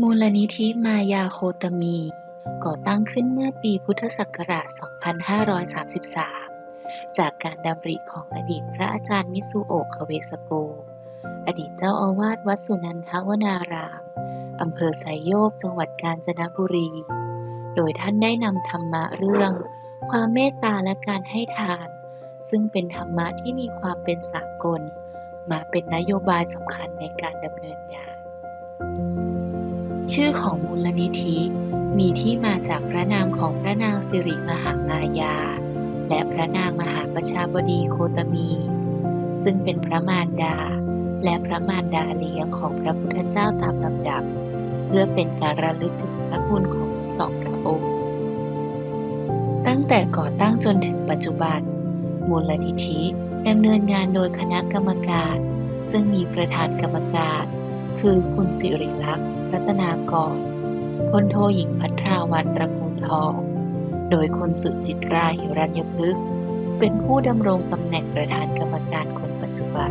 มูลนิธิมายาโคตมี ก่อตั้งขึ้นเมื่อปีพุทธศักราช 2533 จากการดำริของอดีตพระอาจารย์มิสุโอะคเวสโก อดีตเจ้าอาวาสวัดสุนันทวนาราม อำเภอไซโยก จังหวัดกาญจนบุรี โดยท่านได้นำธรรมะเรื่อง ความเมตตาและการให้ทาน ซึ่งเป็นธรรมะที่มีความเป็นสากล มาเป็นนโยบายสำคัญในการดำเนินงาน ชื่อของมูลนิธิ มีที่มาจากพระนามของพระนางสิริมหามายา และพระนางมหาประชาบดีโคตมี ซึ่งเป็นพระมารดา และพระมารดาเลี้ยงของพระพุทธเจ้าตามลำดับ เพื่อเป็นการระลึกถึงพระคุณของทั้งสองพระองค์ ตั้งแต่ก่อตั้งจนถึงปัจจุบัน มูลนิธิดำเนินงานโดยคณะกรรมการ ซึ่งมีประธานกรรมการ คือคุณสิริลักษณ์ รัตนากรพลโทหญิงพัทราวันตระกูลทอง โดยคุณสุจิตราหิรัญพฤกษ์เป็นผู้ดำรงตำแหน่งประธานกรรมการคนปัจจุบัน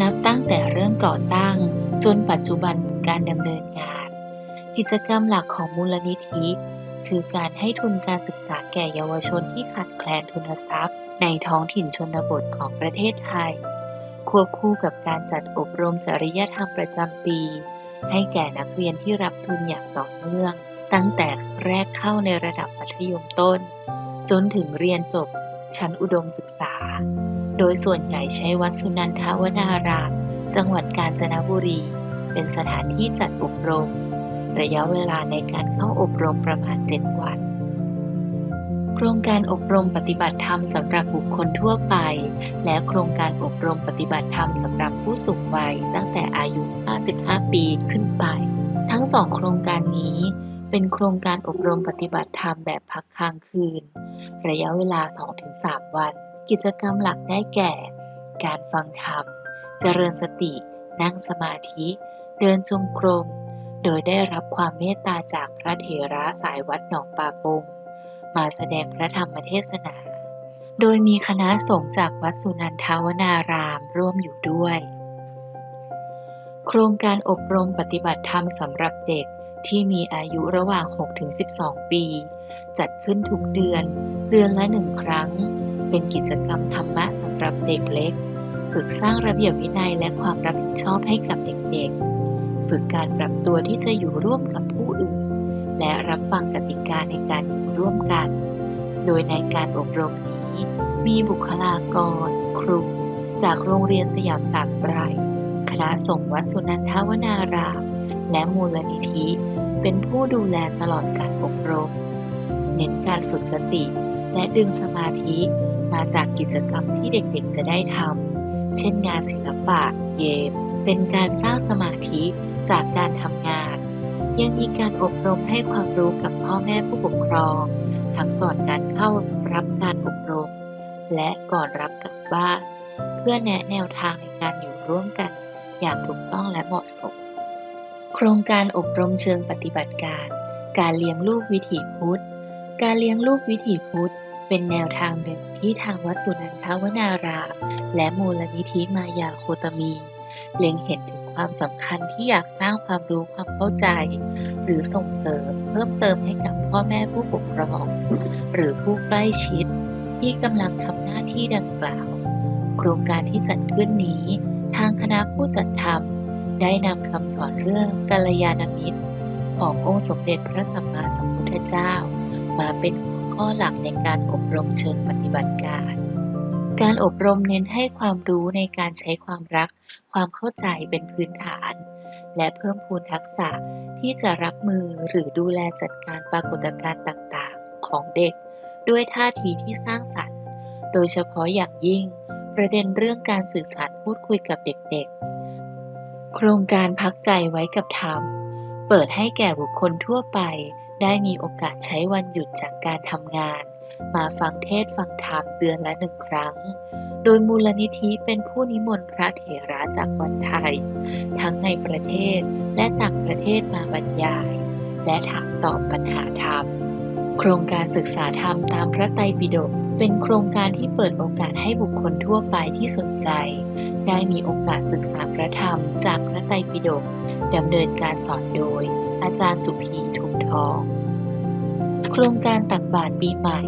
นับตั้งแต่เริ่มก่อตั้งจนปัจจุบันการดำเนินงาน กิจกรรมหลักของมูลนิธิ คือการให้ทุนการศึกษาแก่เยาวชนที่ขาดแคลนทุนทรัพย์ ในท้องถิ่นชนบทของประเทศไทย ควบคู่กับการจัดอบรมจริยธรรมประจำปี ให้แก่นักเรียนที่รับทุนอย่างต่อเนื่อง ตั้งแต่แรกเข้าในระดับมัธยมต้น จนถึงเรียนจบชั้นอุดมศึกษา โดยส่วนใหญ่ใช้วัดสุนันทวนาราม จังหวัดกาญจนบุรี เป็นสถานที่จัดอบรม ระยะเวลาในการเข้าอบรมประมาณ 7 วัน โครงการอบรมปฏิบัติธรรมสำหรับบุคคลทั่วไป และโครงการอบรมปฏิบัติธรรมสำหรับผู้สูงวัยตั้งแต่อายุ 55 ปีขึ้นไป ทั้งสองโครงการนี้เป็นโครงการอบรมปฏิบัติธรรมแบบพักค้างคืน ระยะเวลา 2-3 วัน กิจกรรมหลักได้แก่ การฟังธรรม เจริญสติ นั่งสมาธิ เดินจงกรม โดยได้รับความเมตตาจากพระเถระสายวัดหนองปาปง มาแสดงพระธรรมเทศนา โดยมีคณะสงฆ์จากวัดสุนันทวนารามร่วมอยู่ด้วย โครงการอบรมปฏิบัติธรรมสำหรับเด็กที่มีอายุระหว่าง 6-12 ปี จัดขึ้นทุกเดือน เดือนละหนึ่งครั้ง เป็นกิจกรรมธรรมะสำหรับเด็กเล็ก ฝึกสร้างระเบียบวินัยและความรับผิดชอบให้กับเด็กๆ ฝึกการปรับตัวที่จะอยู่ร่วมกับผู้อื่น และรับฟังกติกาในการอยู่ร่วมกัน โดยในการอบรมนี้มีบุคลากร ครู จากโรงเรียนสยามสามไรคณะสงฆ์วัดสุนันทวนาราม และมูลนิธิ เป็นผู้ดูแลตลอดการอบรม เน้นการฝึกสติ และดึงสมาธิมาจากกิจกรรมที่เด็กๆจะได้ทำ เช่นงานศิลปะ เกม เป็นการสร้างสมาธิจากการทำงาน ยังมีการอบรมให้ความรู้กับพ่อแม่ผู้ปกครอง ทั้งก่อนการเข้ารับการอบรม และก่อนรับกลับบ้านเพื่อแนะแนวทางในการอยู่ร่วมกันอย่างถูกต้องและเหมาะสม โครงการอบรมเชิงปฏิบัติการ การเลี้ยงลูกวิถีพุทธ การเลี้ยงลูกวิถีพุทธ เป็นแนวทางหนึ่งที่ทางวัดสุนันทวนารามและมูลนิธิมายาโคตมี เล็งเห็นถึง ความสำคัญที่อยากสร้างความรู้ความเข้าใจ หรือส่งเสริมเพิ่มเติมให้กับพ่อแม่ผู้ปกครอง หรือผู้ใกล้ชิด ที่กำลังทำหน้าที่ดังกล่าว โครงการที่จัดขึ้นนี้ ทางคณะผู้จัดทำได้นำคำสอนเรื่องกัลยาณมิตร ขององค์สมเด็จพระสัมมาสัมพุทธเจ้า มาเป็นหัวข้อหลักในการอบรมเชิงปฏิบัติการ การอบรมเน้นให้ความรู้ในการใช้ความรัก ความเข้าใจเป็นพื้นฐาน และเพิ่มพูนทักษะที่จะรับมือหรือดูแลจัดการปรากฏการณ์ต่างๆ ของเด็ก ด้วยท่าทีที่สร้างสรรค์ โดยเฉพาะอย่างยิ่ง ประเด็นเรื่องการสื่อสารพูดคุยกับเด็กๆ โครงการพักใจไว้กับธรรม เปิดให้แก่บุคคลทั่วไป ได้มีโอกาสใช้วันหยุดจากการทำงาน มาฟังเทศฟังธรรมเดือนละหนึ่งครั้ง โดยมูลนิธิเป็นผู้นิมนต์พระเถระจากวัดไทย ทั้งในประเทศและต่างประเทศมาบรรยาย และถามตอบปัญหาธรรม โครงการศึกษาธรรมตามพระไตรปิฎกเป็นโครงการที่เปิดโอกาสให้บุคคลทั่วไปที่สนใจ ได้มีโอกาสศึกษาพระธรรมจากพระไตรปิฎกดำเนินการสอนโดย อาจารย์สุพีทุมทอง โครงการตักบาตรปีใหม่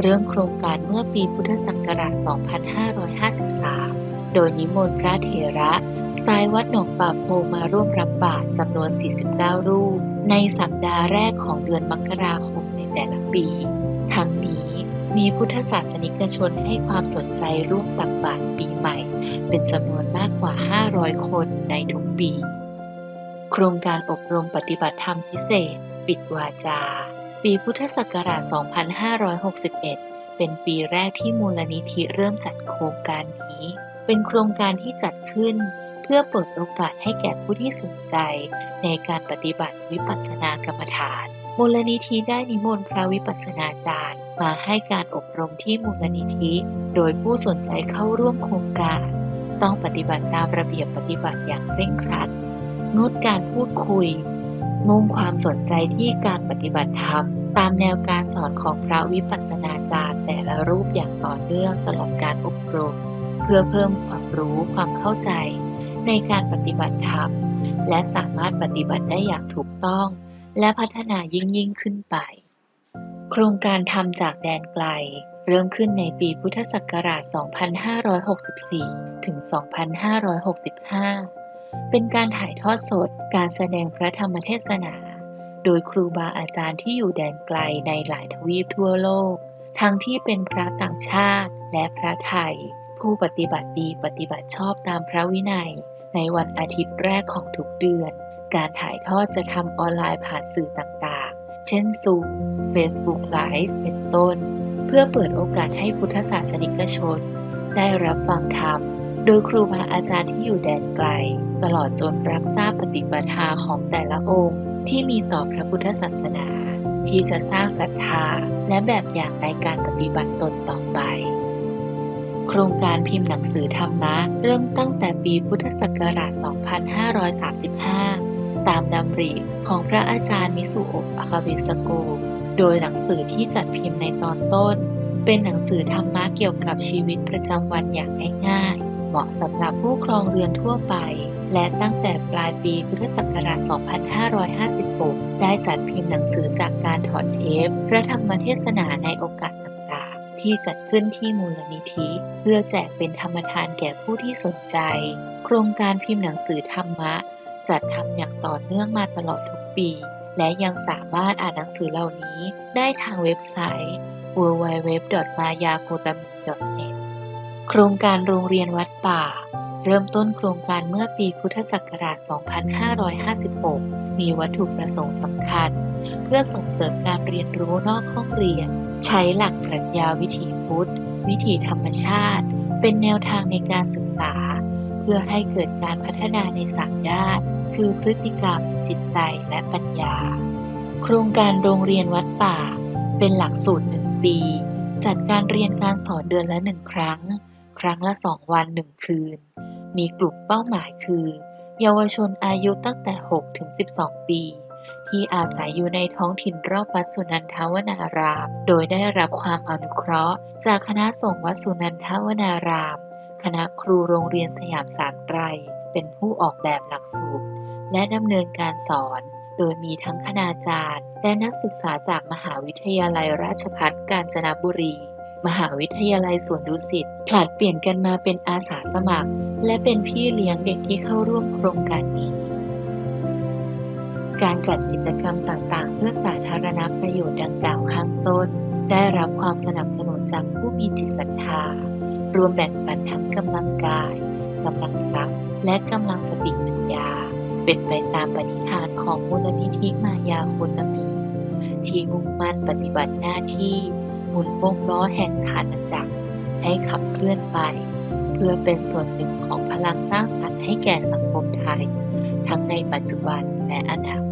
เริ่มโครงการเมื่อปีพุทธศักราช 2553 โดยนิมนต์พระเถระสายวัดหนองป่าโพมาร่วมรับบาตรจำนวน 49 รูป ในสัปดาห์แรกของเดือนมกราคมในแต่ละปี ทั้งนี้มีพุทธศาสนิกชนให้ความสนใจร่วมตักบาตรปีใหม่ เป็นจำนวนมากกว่า 500 คนในทุกปี โครงการอบรมปฏิบัติธรรมพิเศษ ปิดวาจา ปีพุทธศักราช 2561 เป็นปีแรกที่มูลนิธิเริ่มจัดโครงการนี้ เป็นโครงการที่จัดขึ้น เพื่อเปิดโอกาสให้แก่ผู้ที่สนใจ ในการปฏิบัติวิปัสสนากรรมฐาน มูลนิธิได้นิมนต์พระวิปัสสนาจารย์ มาให้การอบรมที่มูลนิธิ โดยผู้สนใจเข้าร่วมโครงการ ต้องปฏิบัติตามระเบียบปฏิบัติอย่างเคร่งครัด งดการพูดคุย มุ่งความสนใจที่การปฏิบัติธรรม ตามแนวการสอนของพระวิปัสสนาจารย์แต่ละรูปอย่างต่อเนื่องตลอดการอบรม เพื่อเพิ่มความรู้ความเข้าใจ ในการปฏิบัติธรรม และสามารถปฏิบัติได้อย่างถูกต้อง และพัฒนายิ่งยิ่งขึ้นไป โครงการทำจากแดนไกล เริ่มขึ้นในปีพุทธศักราช 2564 ถึง 2565 เป็นการถ่ายทอดสดการแสดงพระธรรมเทศนา โดยครูบาอาจารย์ที่อยู่แดนไกลในหลายทวีปทั่วโลก ทั้งที่เป็นพระต่างชาติและพระไทย ผู้ปฏิบัติดีปฏิบัติชอบตามพระวินัย ในวันอาทิตย์แรกของทุกเดือน การถ่ายทอดจะทำออนไลน์ผ่านสื่อต่างๆ เช่น Zoom Facebook Live เป็นต้น เพื่อเปิดโอกาสให้พุทธศาสนิกชน ได้รับฟังธรรม โดยครูบาอาจารย์ที่อยู่แดนไกล ตลอดจนรับทราบปฏิปทาของแต่ละองค์ ที่มีต่อพระพุทธศาสนา ที่จะสร้างศรัทธาและแบบอย่างในการปฏิบัติตนต่อไป โครงการพิมพ์หนังสือธรรมะ เริ่มตั้งแต่ปีพุทธศักราช 2535 ตามดำริของพระอาจารย์มิสุโอะอาคาเบสโก โดยหนังสือที่จัดพิมพ์ในตอนต้น เป็นหนังสือธรรมะเกี่ยวกับชีวิตประจำวันอย่างง่ายๆ เหมาะสำหรับผู้ครองเรือนทั่วไป และตั้งแต่ปลายปีพุทธศักราช 2556 ได้จัดพิมพ์หนังสือจากการถอดเทปพระธรรมเทศนาในโอกาสต่างๆ ที่จัดขึ้นที่มูลนิธิ เพื่อแจกเป็นธรรมทานแก่ผู้ที่สนใจ โครงการพิมพ์หนังสือธรรมะ จัดทำอย่างต่อเนื่องมาตลอดทุกปี และยังสามารถอ่านหนังสือเหล่านี้ได้ทางเว็บไซต์ www.mayakotami.net โครงการโรงเรียนวัดป่า เริ่มต้นโครงการเมื่อปีพุทธศักราช 2556 มีวัตถุประสงค์สำคัญ เพื่อส่งเสริมการเรียนรู้นอกห้องเรียน ใช้หลักปรัชญาวิถีพุทธ วิถีธรรมชาติ เป็นแนวทางในการศึกษา เพื่อให้เกิดการพัฒนาในสามด้าน คือพฤติกรรม จิตใจ และปัญญา โครงการโรงเรียนวัดป่า เป็นหลักสูตรหนึ่งปี จัดการเรียนการสอนเดือนละหนึ่งครั้ง ครั้งละสองวันหนึ่งคืน มีกลุ่มเป้าหมายคือ เยาวชนอายุตั้งแต่ 6 ถึง 12 ปี ที่อาศัยอยู่ในท้องถิ่นรอบวัดสุนันทวนาราม โดยได้รับความอนุเคราะห์ จากคณะสงฆ์วัดสุนันทวนาราม คณะครูโรงเรียนสยามสารไตร เป็นผู้ออกแบบหลักสูตร และดำเนินการสอน โดยมีทั้งคณาจารย์ และนักศึกษาจากมหาวิทยาลัยราชภัฏกาญจนบุรี มหาวิทยาลัยสวนดุสิตผลัดเปลี่ยนกันมาเป็นอาสาสมัคร และเป็นพี่เลี้ยงเด็กที่เข้าร่วมโครงการนี้ การจัดกิจกรรมต่างๆ เพื่อสาธารณประโยชน์ดังกล่าวข้างต้น ได้รับความสนับสนุนจากผู้มีจิตศรัทธา รวมแบ่งปันทั้งกำลังกายกำลังทรัพย์ และกำลังสติปัญญา เป็นไปตามปณิธานของมูลนิธิมายาโคตมี ที่มุ่งมั่นปฏิบัติหน้าที่ หมุนวงล้อแห่งฐานจักรให้ขับเคลื่อนไป เพื่อเป็นส่วนหนึ่งของพลังสร้างสรรค์ให้แก่สังคมไทย ทั้งในปัจจุบันและอนาคต